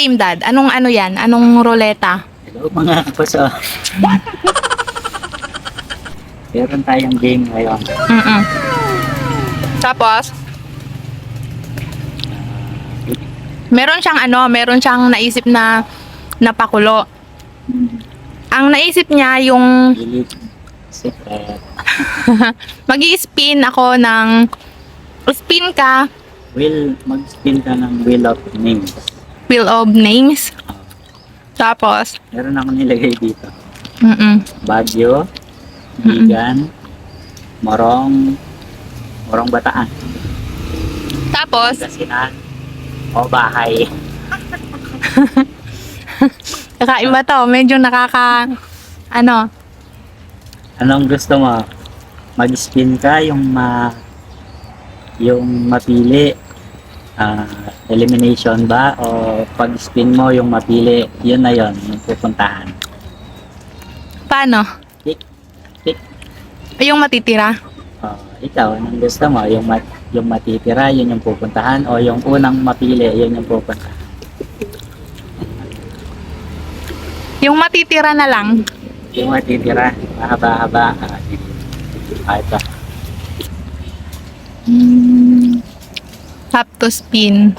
Game, Dad? Anong ano yan? Anong roleta? Hello mga kapaso. Meron tayong game ngayon. Mm-mm. Tapos, meron siyang ano, meron siyang naisip na napakulo. Ang naisip niya yung. Secret. mag spin ako ng spin ka Will, mag-spin ka ng Wheel of Names. Wheel of names. Tapos, Meron ako nilagay dito. mm Baguio, Bigan, Morong, Morong Bataan, Tapos, Pangasinan, o Bahay. kakaiba to. Medyo nakaka, ano, Anong gusto mo? Mag-spin ka yung ma yung mapili ah, elimination ba o pag-spin mo yung mapili yun na yun yung pupuntahan paano? Tick, tick. Yung matitira. Oh, ikaw anong gusto mo yung mat yung matitira yun yung pupuntahan o yung unang mapili yun yung pupuntahan Yung matitira na lang. yung matitira mahaba-haba ah, sige. ah, ito Tap to spin.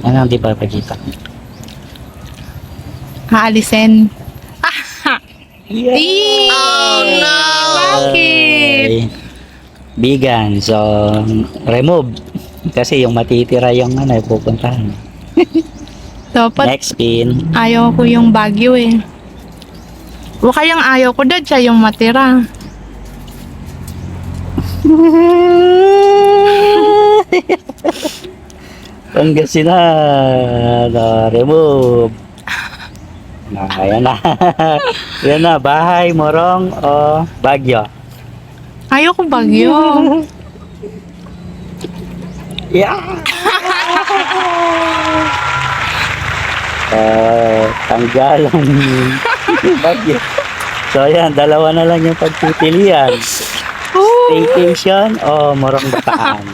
ano ang di pa pagkita Haalisin. Ah! Eee! Oh no! Bakit? Bigan. So, remove. Kasi yung matitira yung ano, pupuntahan. Dapat Next spin. ayaw ko yung Baguio eh. O kayang ayaw ko dad siya yung matira. Pangasinan. Na, remove. Na, ayan na. yan na. Bahay, Morong, o Bagyo. Ayaw ko Baguio. Yeah! uh, tanggal ang Bagyo. So, ayan. Dalawa na lang yung pagpipilian. Oh, Staycation o Morong Bataan.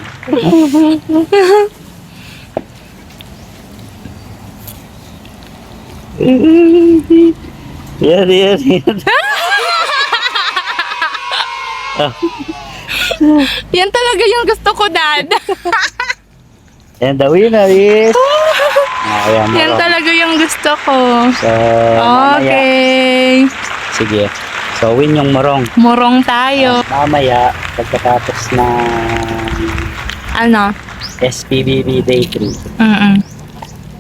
yan, yan, yan. yan talaga yung gusto ko dad. And the winner is... Ayan, yan talaga yung gusto ko. So, mamaya. Okay. Sige. So, win yung Morong. Murong tayo. Mamaya, pagkatapos na Ano? SPBB Day 3, Mm-mm.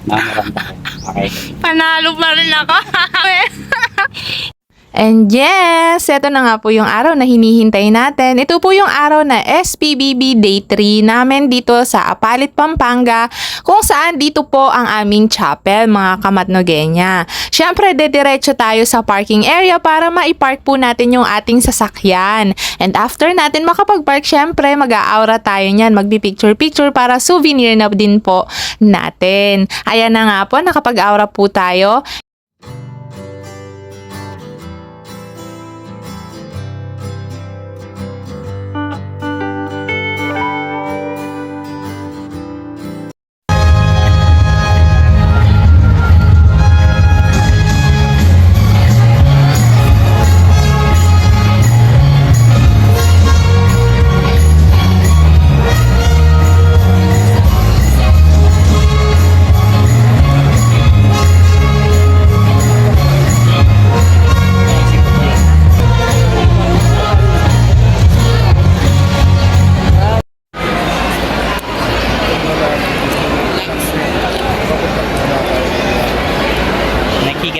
mamorong tayo. Okay. Panalo pa rin ako. And yes, ito na nga po yung araw na hinihintay natin. Ito po yung araw na SPBB Day 3 namin dito sa Apalit, Pampanga, kung saan dito po ang aming chapel, mga kamatnogenya. Siyempre, dediretso tayo sa parking area para maipark po natin yung ating sasakyan. And after natin makapag-park, syempre, mag-aura tayo niyan, magbi-picture-picture para souvenir na din po natin. Ayan na nga po, nakapag-aura po tayo.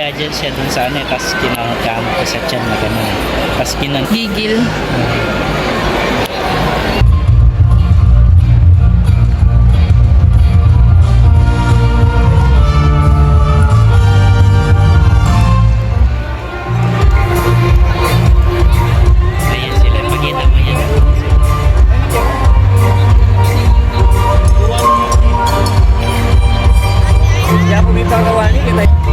Nakigadget siya dun sa ano, tapos kinamot-kamot ko sa tiyan na gano'n. Tapos kinan... Gigil. Ayan sila, makita mo yan.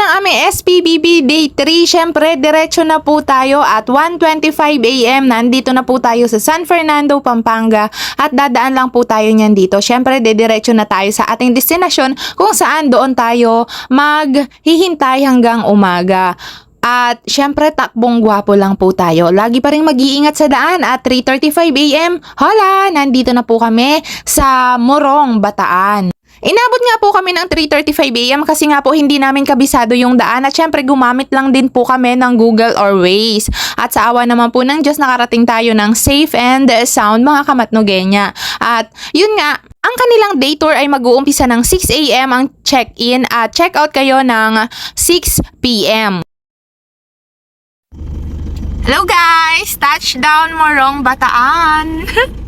Aming SPBB Day 3. Syempre, diretso na po tayo at 1.25 a.m. Nandito na po tayo sa San Fernando, Pampanga at dadaan lang po tayo niyan dito. Syempre, dediretso na tayo sa ating destinasyon kung saan doon tayo maghihintay hanggang umaga. At syempre takbong gwapo lang po tayo. Lagi pa rin mag-iingat sa daan at 3.35 a.m. Hola! Nandito na po kami sa Morong, Bataan. Inabot nga po kami ng 3.35 a.m. kasi nga po hindi namin kabisado yung daan at syempre gumamit lang din po kami ng Google or Waze. At sa awa naman po ng Diyos nakarating tayo ng safe and sound mga kamatnogenya. At yun nga, ang kanilang day tour ay mag-uumpisa ng 6 a.m. ang check-in at check-out kayo ng 6 p.m. Hello guys! Touchdown Morong Bataan!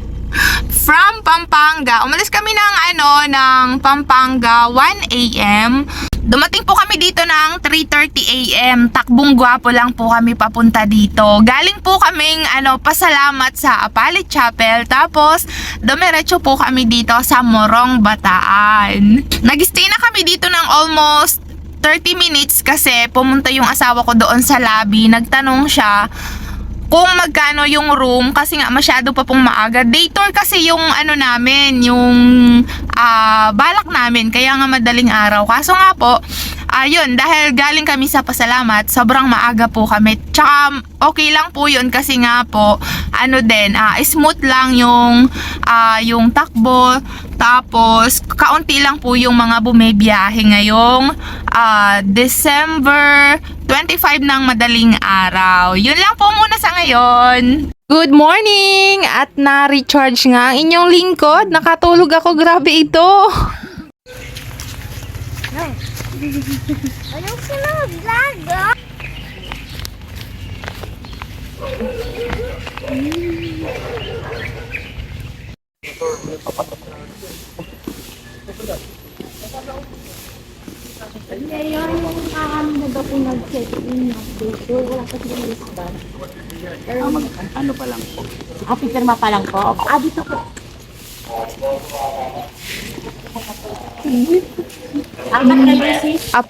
From Pampanga. Umalis kami ng ano, ng Pampanga 1 a.m. Dumating po kami dito ng 3.30 a.m. Takbong gwapo lang po kami papunta dito. Galing po kaming ano, pasalamat sa Apalit Chapel. Tapos, dumiretso po kami dito sa Morong Bataan. Nag-stay na kami dito ng almost 30 minutes kasi pumunta yung asawa ko doon sa lobby. Nagtanong siya kung magkano yung room kasi nga masyado pa pong maaga. Day tour kasi yung ano namin, yung ah, balak namin. Kaya nga madaling araw. Kaso nga po, ayun, dahil galing kami sa pasalamat, sobrang maaga po kami. Tsaka okay lang po yun kasi nga po, ano din, ah, smooth lang yung, ah, yung takbo. Tapos, kaunti lang po yung mga bumibiyahe ngayong ah, December 25 ng madaling araw. Yun lang po muna sa ngayon. Good morning! At na-recharge nga ang inyong lingkod. Nakatulog ako. Grabe ito. Anong sunod? Lago? Ngayon, yung kakanda ko nag-check-in na dito. Wala pa silang lista. Ano pa lang po? Ah, pipirma pa lang po? Ah, dito po. Ah, bakit sis? Up.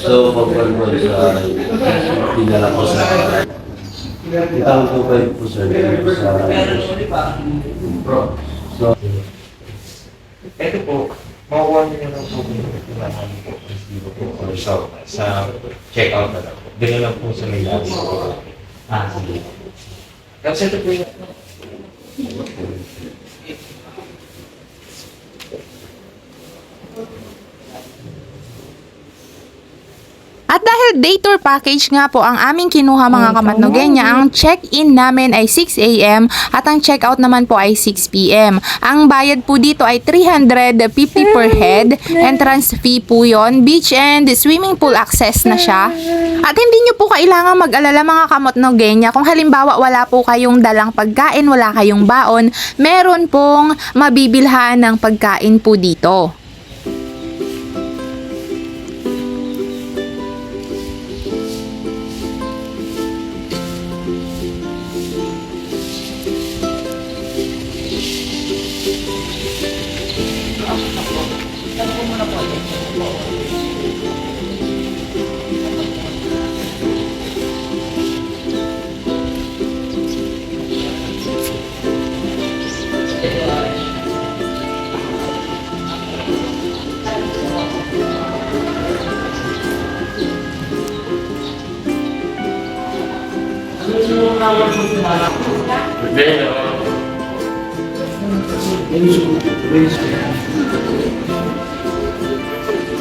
So, pag-control sa dinala ko sa itang po kayo po sa so Ito po, makuha niyo ng po yung resibo po or sa, sa check-out na lang po. Lang po sa may po. Ah, sige. Tapos ito po yung At dahil day tour package nga po ang aming kinuha mga kamatnogenya, ang check-in namin ay 6 a.m. at ang check-out naman po ay 6 p.m. Ang bayad po dito ay 350 per head. Entrance fee po yon Beach and swimming pool access na siya. At hindi nyo po kailangan mag-alala mga kamatnogenya kung halimbawa wala po kayong dalang pagkain, wala kayong baon, meron pong mabibilhan ng pagkain po dito. Tanong muna po ulit. Revela. Revela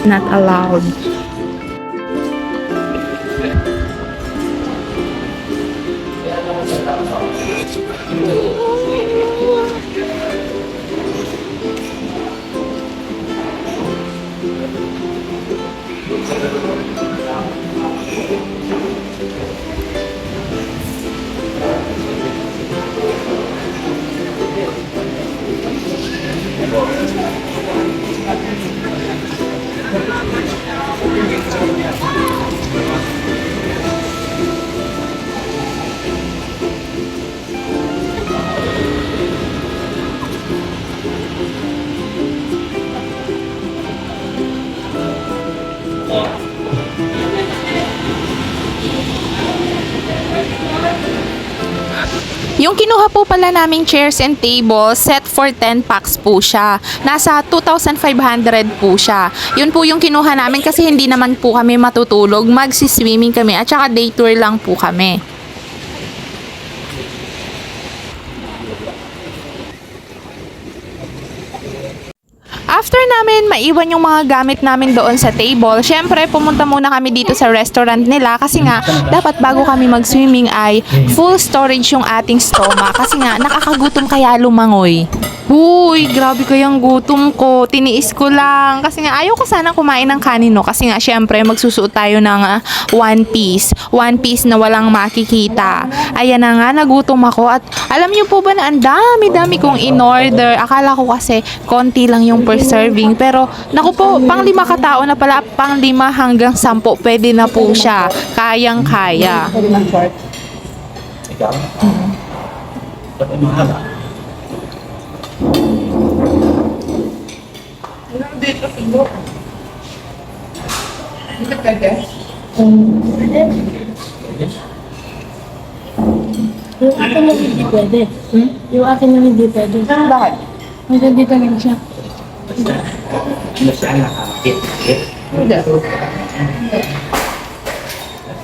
not allowed. Yung kinuha po pala naming chairs and tables, set for 10 packs po siya. Nasa 2,500 po siya. Yun po yung kinuha namin kasi hindi naman po kami matutulog. Magsiswimming kami at saka day tour lang po kami. After namin maiwan yung mga gamit namin doon sa table, syempre pumunta muna kami dito sa restaurant nila kasi nga dapat bago kami mag-swimming ay full storage yung ating stomach kasi nga nakakagutom kaya lumangoy. Uy, grabe kayang gutom ko. Tiniis ko lang. Kasi nga, ayaw ko sanang kumain ng kanino. Kasi nga, syempre, magsusuot tayo ng ah, one piece. One piece na walang makikita. Ayan na nga, nagutom ako. At alam niyo po ba na ang dami-dami kong in-order. Akala ko kasi konti lang yung per serving. Pero, naku po, pang lima katao na pala. Pang lima hanggang sampo. Pwede na po siya. Kayang-kaya. Yung akin na hindi pwede. Yung akin na hindi pwede. Bakit? Hanggang dito lang siya. Ano siya nakakit? Hindi.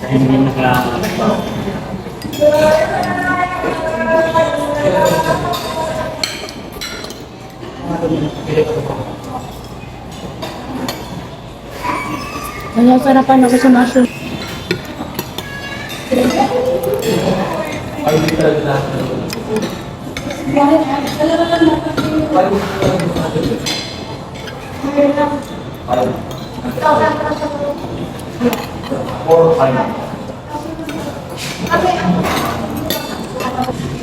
Hindi naka... Kaya sarapan ako sa mushroom.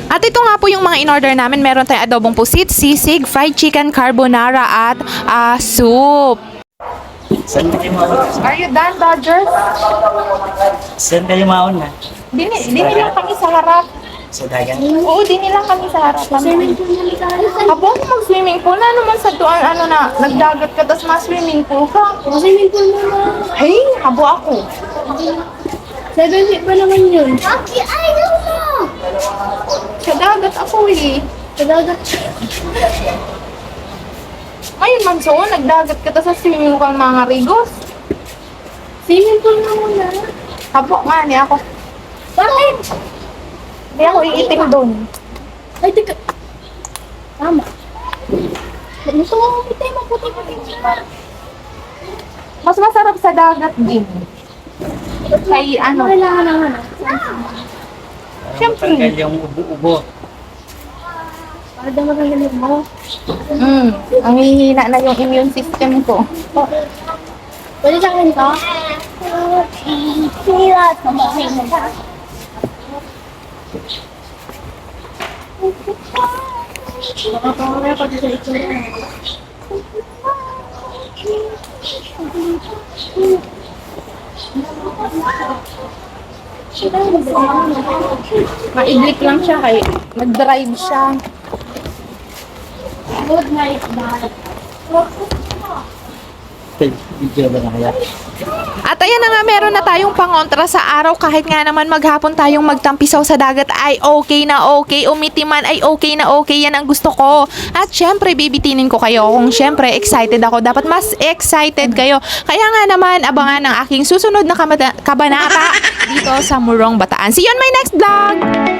At ito nga po yung mga in-order namin. Meron tayong adobong pusit, sisig, fried chicken, carbonara, at ah, soup. Saan kayo mauna? Are you done, Dodgers? Saan kayo mauna? Dini, dini lang kami sa harap. Sa dagat? Oo, dini lang kami sa harap. Swimming pool na tayo. Abo ako mag-swimming pool na naman sa tuan, ano na, nagdagat ka, tapos ma-swimming pool ka. Swimming pool muna. Hey, abo ako. Seven feet pa naman yun. Don't know. Sa dagat ako eh. Sa dagat. Ngayon man so, nagdagat ka, sa swimming pool mga rigos. Swimming pool na muna. Abo nga, ni ako. Bakit? Hindi ako iitim doon. Ay, teka. Tama. Gusto ko umitay, maputi-puti siya. Mas masarap sa dagat din. Kay ano, Kailangan ng ano. Siyempre. Yung ubo-ubo. Daw magagaling mo. mm, ang hihina na yung immune system ko. Pwede sa akin to? Sirat. Mamahay mo ba? Nakapangawala pa sa itsura. Maidlik lang siya kay nag-drive siya. Good night, bye. Video ba na kaya? At ayan na nga, meron na tayong pangontra sa araw kahit nga naman maghapon tayong magtampisaw sa dagat ay okay na okay. Umiti man ay okay na okay. Yan ang gusto ko. At syempre, bibitinin ko kayo kung syempre excited ako. Dapat mas excited kayo. Kaya nga naman, abangan ang aking susunod na kabanata dito sa Murong Bataan. See you on my next vlog!